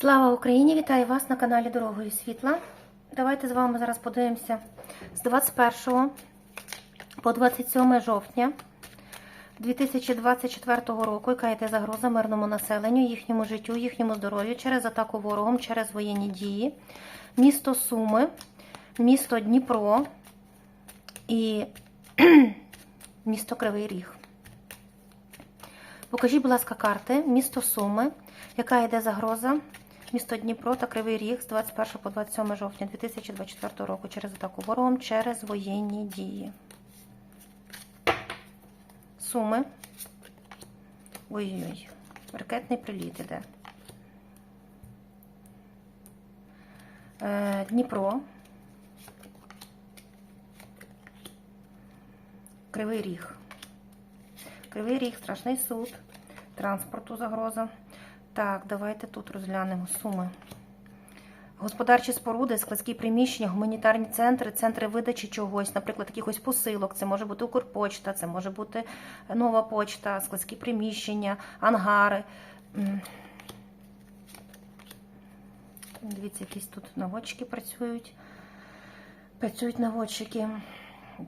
Слава Україні! Вітаю вас на каналі Дорогою Світла. Давайте з вами зараз подивимося з 21 по 27 жовтня 2024 року, яка йде загроза мирному населенню, їхньому життю, їхньому здоров'ю через атаку ворогом, через воєнні дії, місто Суми, місто Дніпро і місто Кривий Ріг. Покажіть, будь ласка, карти місто Суми, яка йде загроза, місто Дніпро та Кривий Ріг з 21 по 27 жовтня 2024 року через атаку ворогом, через воєнні дії. Суми. Ой-ой-ой. Ракетний приліт іде. Е, Дніпро. Кривий Ріг. Кривий Ріг, страшний суд, транспорту загроза. Так, давайте тут розглянемо суми. Господарчі споруди, складські приміщення, гуманітарні центри, центри видачі чогось, наприклад, якихось посилок. Це може бути Укрпочта, це може бути нова почта, складські приміщення, ангари. Дивіться, якісь тут наводчики працюють. Працюють наводчики.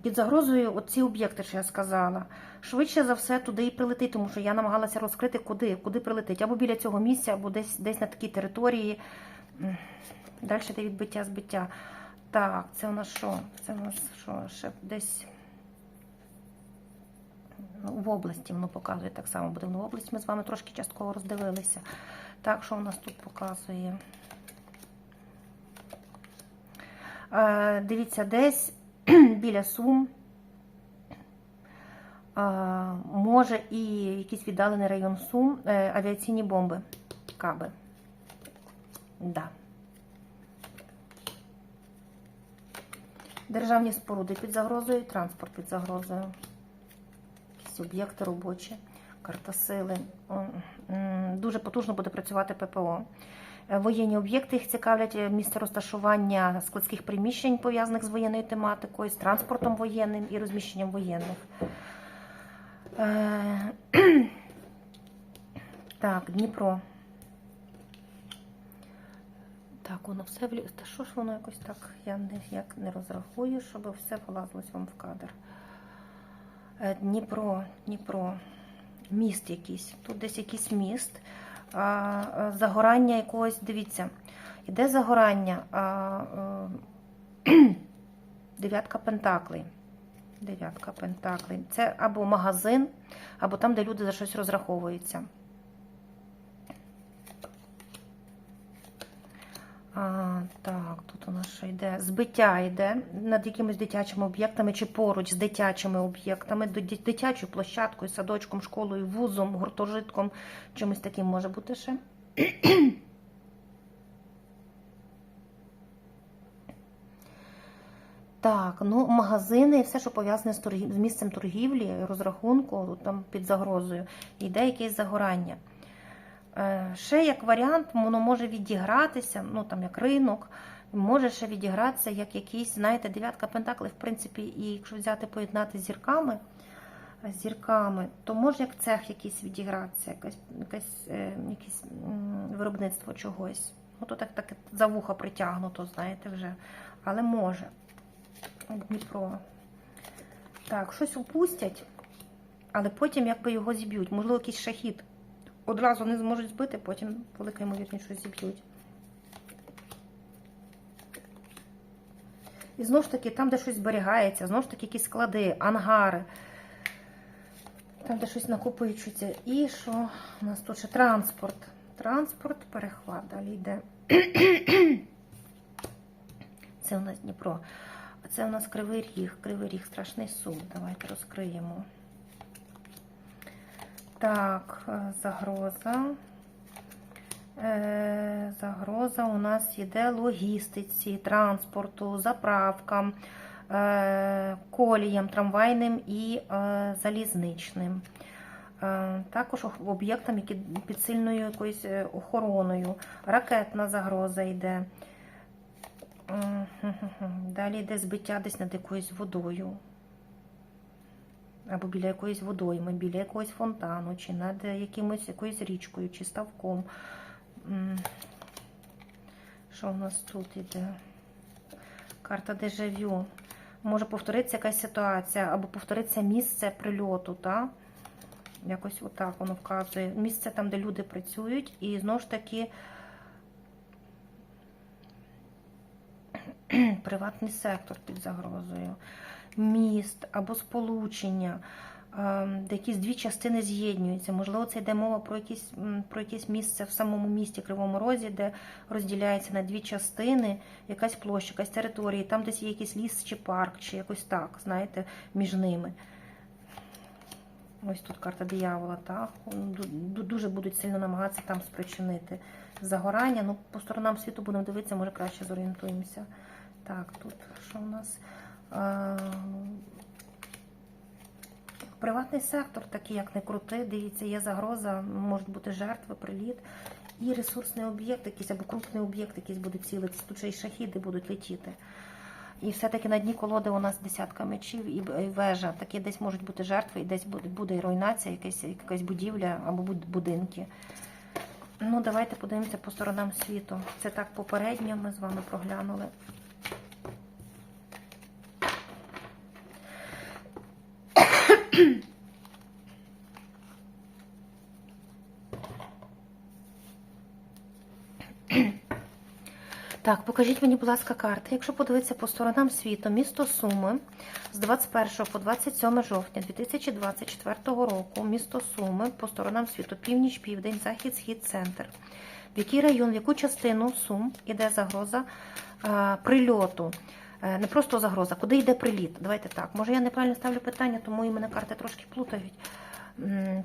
Під загрозою оці об'єкти, що я сказала, швидше за все туди і прилетить, тому що я намагалася розкрити, куди, куди прилетить. Або біля цього місця, або десь десь на такій території. Далі йде відбиття, збиття. Так, це у нас що? Це у нас що? Ще десь ну, в області воно показує так само буде в області. Ми з вами трошки частково роздивилися. Так, що у нас тут показує? Е, дивіться, десь біля Сум. Може і якийсь віддалений район Сум, е, авіаційні бомби, каби. Да. Державні споруди під загрозою, транспорт під загрозою. Якісь об'єкти робочі, карта сили. Дуже потужно буде працювати ППО. Е, Воєнні об'єкти їх цікавлять е, місце розташування складських приміщень, пов'язаних з воєнною тематикою, з транспортом воєнним і розміщенням воєнних. Е, Так, Дніпро. Так, воно все влі... Та що ж воно якось так? Я ніяк не розрахую, щоб все влазилось вам в кадр. Дніпро, Дніпро, міст якийсь. Тут десь якийсь міст. А, загорання якогось, дивіться, іде загорання. Е, дев'ятка пентаклей. Дев'ятка пентаклей. Це або магазин, або там, де люди за щось розраховуються. А, так, тут у нас що йде? Збиття йде над якимись дитячими об'єктами чи поруч з дитячими об'єктами, дитячою площадкою, садочком, школою, вузом, гуртожитком, чимось таким може бути ще. Так, ну магазини і все, що пов'язане з, торгів... з місцем торгівлі, розрахунку, там під загрозою, йде якесь загорання. Е, Ще як варіант, воно може відігратися, ну там як ринок, може ще відігратися як якийсь, знаєте, дев'ятка пентаклей, в принципі, і якщо взяти поєднати зірками, зірками, то може як цех якийсь відігратися, якесь, якесь, е, якесь виробництво чогось. Ну, то так, так за вуха притягнуто, знаєте, вже. Але може. Дніпро. Так, щось упустять, але потім якби його зіб'ють. Можливо, якийсь шахід. Одразу не зможуть збити, потім велика ймовірність, що зіб'ють. І знову ж таки, там, де щось зберігається, знову ж таки, якісь склади, ангари. Там, де щось накопичується. І що у нас тут ще транспорт. Транспорт, перехват, далі йде. Це у нас Дніпро. Це у нас Кривий Ріг. Кривий Ріг, страшний суд. Давайте розкриємо. Так, е, загроза. Е, Загроза у нас йде логістиці, транспорту, заправкам, е, коліям, трамвайним і залізничним. Також об'єктам, які під сильною якоюсь охороною. Ракетна загроза йде. Далі йде збиття десь над якоюсь водою. Або біля якоїсь водойми, біля якогось фонтану, чи над якимось якоюсь річкою, чи ставком. Що у нас тут іде? Карта дежавю. Може повторитися якась ситуація, або повториться місце прильоту, так? Якось отак воно вказує. Місце там, де люди працюють, і знову ж таки приватний сектор під загрозою, міст або сполучення, ем, де якісь дві частини з'єднуються. Можливо, це йде мова про якісь, про якесь місце в самому місті Кривому Розі, де розділяється на дві частини якась площа, якась територія, там десь є якийсь ліс чи парк, чи якось так, знаєте, між ними. Ось тут карта диявола, так? Ду- ду- Дуже будуть сильно намагатися там спричинити загорання. Ну, по сторонам світу будемо дивитися, може краще зорієнтуємося. Так, тут що у нас? А, Приватний сектор, такий як не крути, дивіться, є загроза, можуть бути жертви, приліт. І ресурсний об'єкт, якийсь або крупний об'єкт, якийсь буде цілитися, тут ще й шахіди будуть летіти. І все-таки на дні колоди у нас десятка мечів і вежа. Такі десь можуть бути жертви, і десь буде і руйнація, якась, якась будівля або будинки. Ну, давайте подивимося по сторонам світу. Це так попередньо ми з вами проглянули. Так, покажіть мені, будь ласка, карти. Якщо подивитися по сторонам світу, місто Суми з 21 по 27 жовтня 2024 року, місто Суми по сторонам світу, північ, південь, захід, схід, центр. В який район, в яку частину Сум іде загроза е, прильоту? Е, не просто загроза, куди йде приліт? Давайте так. Може я неправильно ставлю питання, тому і мене карти трошки плутають.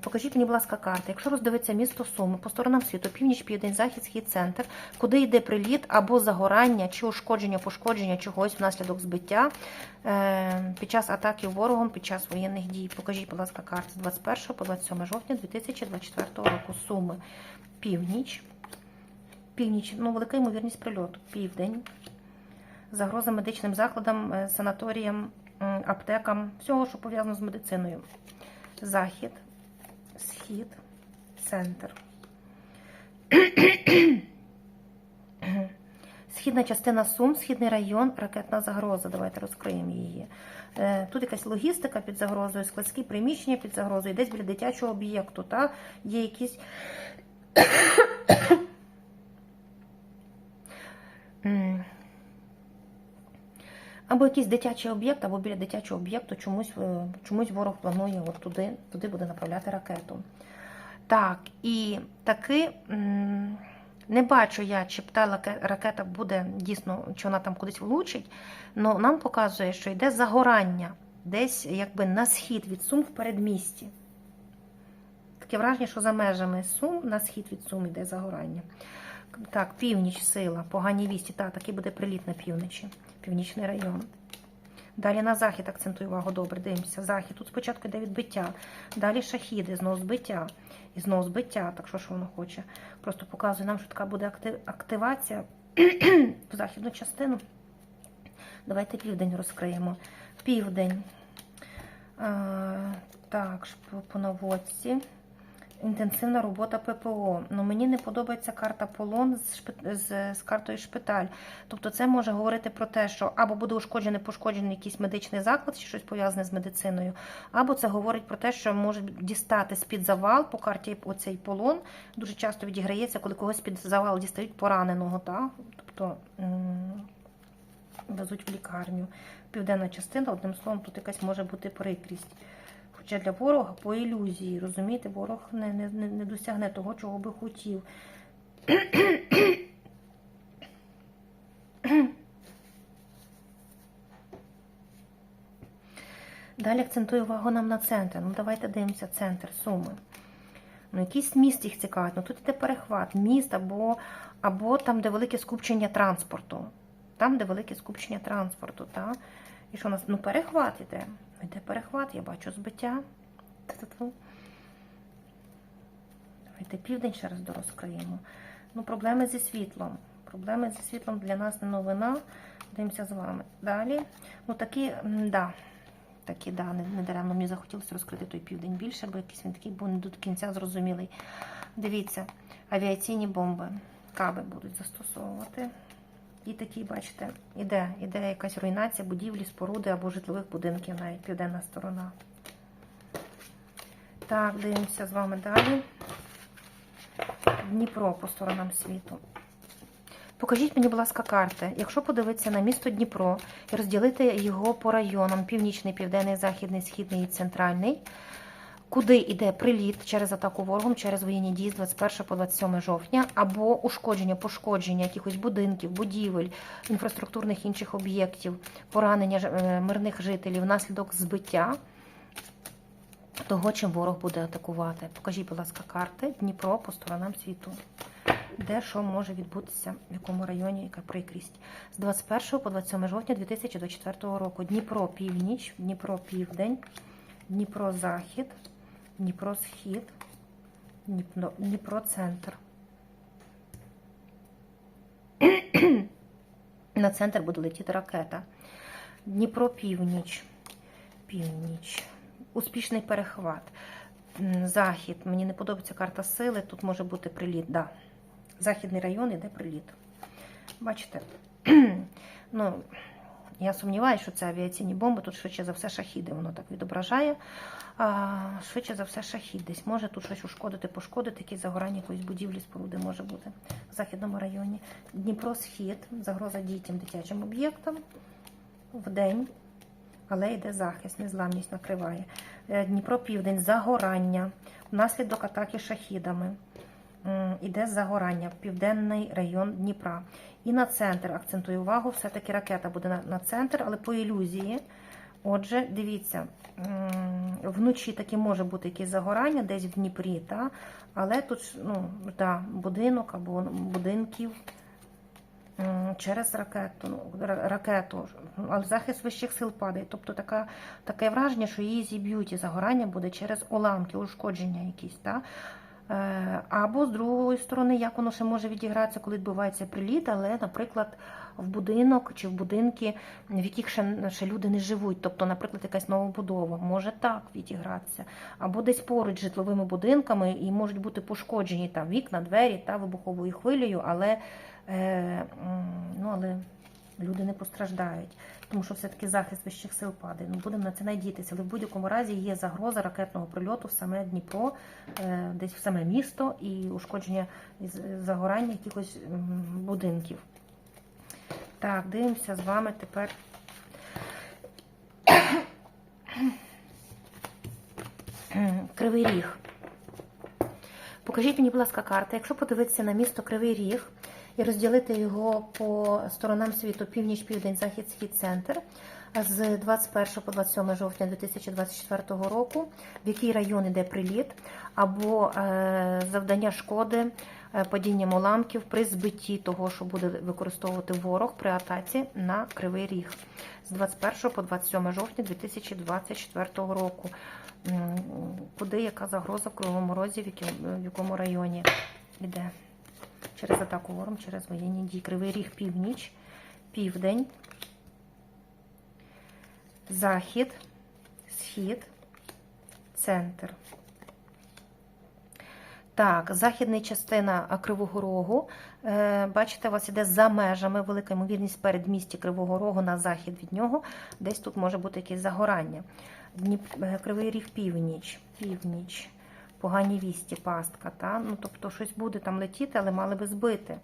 Покажіть мені, будь ласка, карти. Якщо роздивитися місто Суми по сторонам світу, північ, південь, захід, схід, центр, куди йде приліт або загорання, чи ушкодження, пошкодження чогось внаслідок збиття е, під час атаки ворогом, під час воєнних дій. Покажіть, будь ласка, карти з 21 по 27 жовтня 2024 року. Суми, північ, північ, ну, велика ймовірність прильоту, південь, загроза медичним закладам, е, санаторіям, аптекам, всього, що пов'язано з медициною. Захід, схід, центр. Східна частина Сум, східний район, ракетна загроза. Давайте розкриємо її. Е, Тут якась логістика під загрозою, складські приміщення під загрозою, десь біля дитячого об'єкту. Та? Є якісь. Або якийсь дитячий об'єкт, або біля дитячого об'єкту чомусь, е, чомусь ворог планує от туди, туди буде направляти ракету. Так, і таки не бачу я, чи та ракета буде дійсно, чи вона там кудись влучить, але нам показує, що йде загорання десь якби на схід від Сум в передмісті. Таке враження, що за межами Сум на схід від Сум йде загорання. Так, північ, сила, погані вісті. Так, такий буде приліт на півночі, північний район. Далі на захід акцентую увагу, добре, дивимося. Захід. Тут спочатку йде відбиття. Далі шахіди, знову збиття. І знову збиття. Так що що воно хоче? Просто показує нам, що така буде активація в західну частину. Давайте південь розкриємо. Південь. А, так, по наводці. Інтенсивна робота ППО. Ну мені не подобається карта полон з, з, з картою шпиталь. Тобто це може говорити про те, що або буде ушкоджений, пошкоджений якийсь медичний заклад чи щось пов'язане з медициною, або це говорить про те, що може дістати з-під завал по карті оцей полон. Дуже часто відіграється, коли когось під завал дістають пораненого. Та? Тобто везуть в лікарню. Південна частина, одним словом, тут якась може бути прикрість. Хоча для ворога по ілюзії, розумієте, ворог не, не, не не досягне того, чого би хотів. Далі акцентую увагу нам на центр. Ну, давайте дивимося центр Суми. Ну, якийсь міст їх цікавить. Ну, тут йде перехват, міст або, або там, де велике скупчення транспорту. Там, де велике скупчення транспорту. Та? І що у нас? Ну, перехват іде. Йде перехват, я бачу збиття. Давайте південь ще раз дорозкриємо. Ну, проблеми зі світлом. Проблеми зі світлом для нас не новина. Дивимося з вами. Далі. Ну, такі, да. Такі, да, не, не даремно мені захотілося розкрити той південь більше, бо якийсь він такий був не до кінця зрозумілий. Дивіться, авіаційні бомби. Каби будуть застосовувати. І такі, бачите, іде, іде якась руйнація будівлі, споруди або житлових будинків, навіть південна сторона. Так, дивимося з вами далі. Дніпро по сторонам світу. Покажіть мені, будь ласка, карти. Якщо подивитися на місто Дніпро і розділити його по районам: північний, південний, західний, східний і центральний, куди йде приліт через атаку ворогом, через воєнні дії з 21 по 27 жовтня, або ушкодження, пошкодження якихось будинків, будівель, інфраструктурних інших об'єктів, поранення е, мирних жителів внаслідок збиття того, чим ворог буде атакувати. Покажіть, будь ласка, карти Дніпро по сторонам світу. Де що може відбутися, в якому районі, яка прикрість. З 21 по 27 жовтня 2024 року. Дніпро північ, Дніпро південь, Дніпро захід, Дніпро схід, Дніпро, центр. На центр буде летіти ракета. Дніпро північ. Північ. Успішний перехват. Захід. Мені не подобається карта сили. Тут може бути приліт. Да. Західний район іде приліт. Бачите? ну, я сумніваюся, що це авіаційні бомби. Тут швидше за все шахіди, воно так відображає. Швидше за все шахід десь. Може тут щось ушкодити, пошкодити, якісь загорання якоїсь будівлі, споруди може бути в західному районі. Дніпро схід, загроза дітям, дитячим об'єктам вдень, але йде захист, незламність накриває. Е, Дніпро південь, загорання, внаслідок атаки шахідами. Іде загорання, південний район Дніпра. І на центр акцентую увагу, все-таки ракета буде на, на центр, але по ілюзії. Отже, дивіться, вночі таки може бути якесь загорання десь в Дніпрі, та? але тут ну, да, будинок або будинків через ракету. Ну, ракету, але захист вищих сил падає. Тобто така, таке враження, що її зіб'ють і загорання буде через уламки, ушкодження якісь. Та? Е, Або з другої сторони, як воно ще може відігратися, коли відбувається приліт, але, наприклад, в будинок чи в будинки, в яких ще, ще люди не живуть, тобто, наприклад, якась новобудова, може так відігратися. Або десь поруч з житловими будинками і можуть бути пошкоджені там вікна, двері та вибуховою хвилею, але, е, ну, але люди не постраждають, тому що все-таки захист вищих сил падає. Ну, будемо на це надіятися. Але в будь-якому разі є загроза ракетного прильоту в саме Дніпро, е, десь в саме місто і ушкодження загорання якихось будинків. Так, дивимося з вами тепер. Кривий Ріг. Покажіть мені, будь ласка, карти. Якщо подивитися на місто Кривий Ріг і розділити його по сторонам світу північ, південь, захід, схід, центр з 21 по 27 жовтня 2024 року, в який район іде приліт, або е, завдання шкоди е, падінням уламків при збитті того, що буде використовувати ворог при атаці на Кривий Ріг з 21 по 27 жовтня 2024 року. Куди яка загроза в Кривому Розі, в якому, районі йде? Через атаку вором, через воєнні дії. Кривий Ріг північ, південь, захід, схід, центр. Так, західна частина Кривого Рогу. Е, Бачите, у вас іде за межами, велика ймовірність перед місті Кривого Рогу на захід від нього. Десь тут може бути якесь загорання. Дніп... е, Кривий Ріг північ, північ, погані вісті, пастка. Та? Ну, тобто щось буде там летіти, але мали би збити.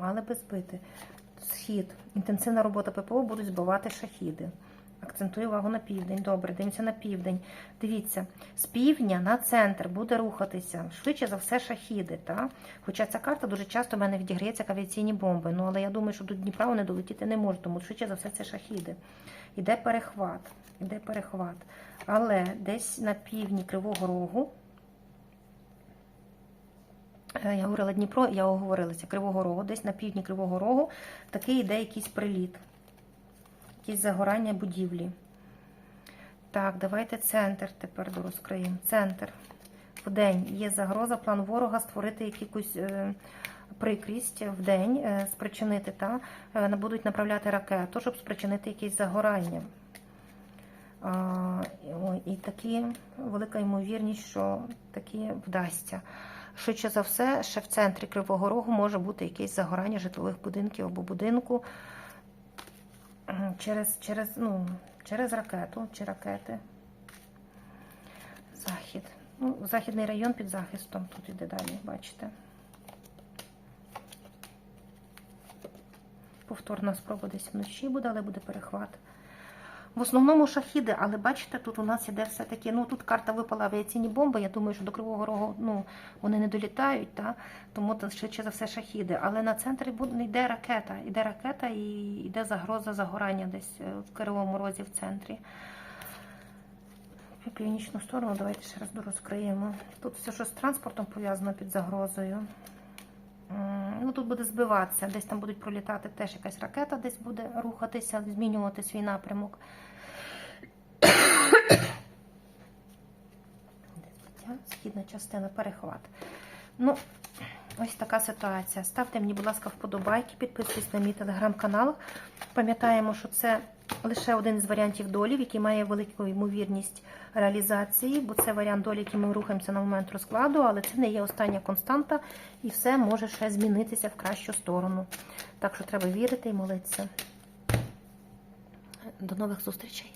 Мали би збити. Схід. Інтенсивна робота ППО будуть збивати шахіди. Акцентую увагу на південь. Добре, дивимося на південь. Дивіться, з півдня на центр буде рухатися швидше за все шахіди. Та? Хоча ця карта дуже часто в мене відіграється як авіаційні бомби. Ну, але я думаю, що до Дніпра вони долетіти не можуть, тому швидше за все це шахіди. Іде перехват. Іде перехват. Але десь на півдні Кривого Рогу. Е, Я говорила Дніпро, я оговорилася Кривого Рогу. Десь на півдні Кривого Рогу такий йде якийсь приліт, якісь загорання будівлі. Так, давайте центр тепер розкриємо. Центр. В день є загроза, план ворога створити якусь е, прикрість в день, е, спричинити, та, е, будуть направляти ракету, щоб спричинити якесь загорання. І такі велика ймовірність, що такі вдасться. Швидше за все, ще в центрі Кривого Рогу може бути якесь загорання житлових будинків або будинку через, через, ну, через ракету чи ракети. Захід. Ну, західний район під захистом. Тут іде далі, бачите. Повторна спроба десь вночі буде, але буде перехват. В основному шахіди, але бачите, тут у нас іде все-таки, ну тут карта випала авіаційні бомби. Я думаю, що до Кривого Рогу ну, вони не долітають, та? тому тут швидше за все шахіди. Але на центрі йде ракета, йде ракета і йде загроза загорання десь е, в Кривому Розі в центрі. Північну сторону, давайте ще раз розкриємо. Тут все, що з транспортом пов'язано під загрозою. Ну, тут буде збиватися, десь там будуть пролітати теж якась ракета, десь буде рухатися, змінювати свій напрямок. Східна частина, перехват. Ну, ось така ситуація. Ставте мені, будь ласка, вподобайки, підписуйтесь на мій телеграм-канал. Пам'ятаємо, що це лише один з варіантів долів, який має велику ймовірність реалізації, бо це варіант долі, який ми рухаємося на момент розкладу, але це не є остання константа, і все може ще змінитися в кращу сторону. Так що треба вірити і молитися. До нових зустрічей!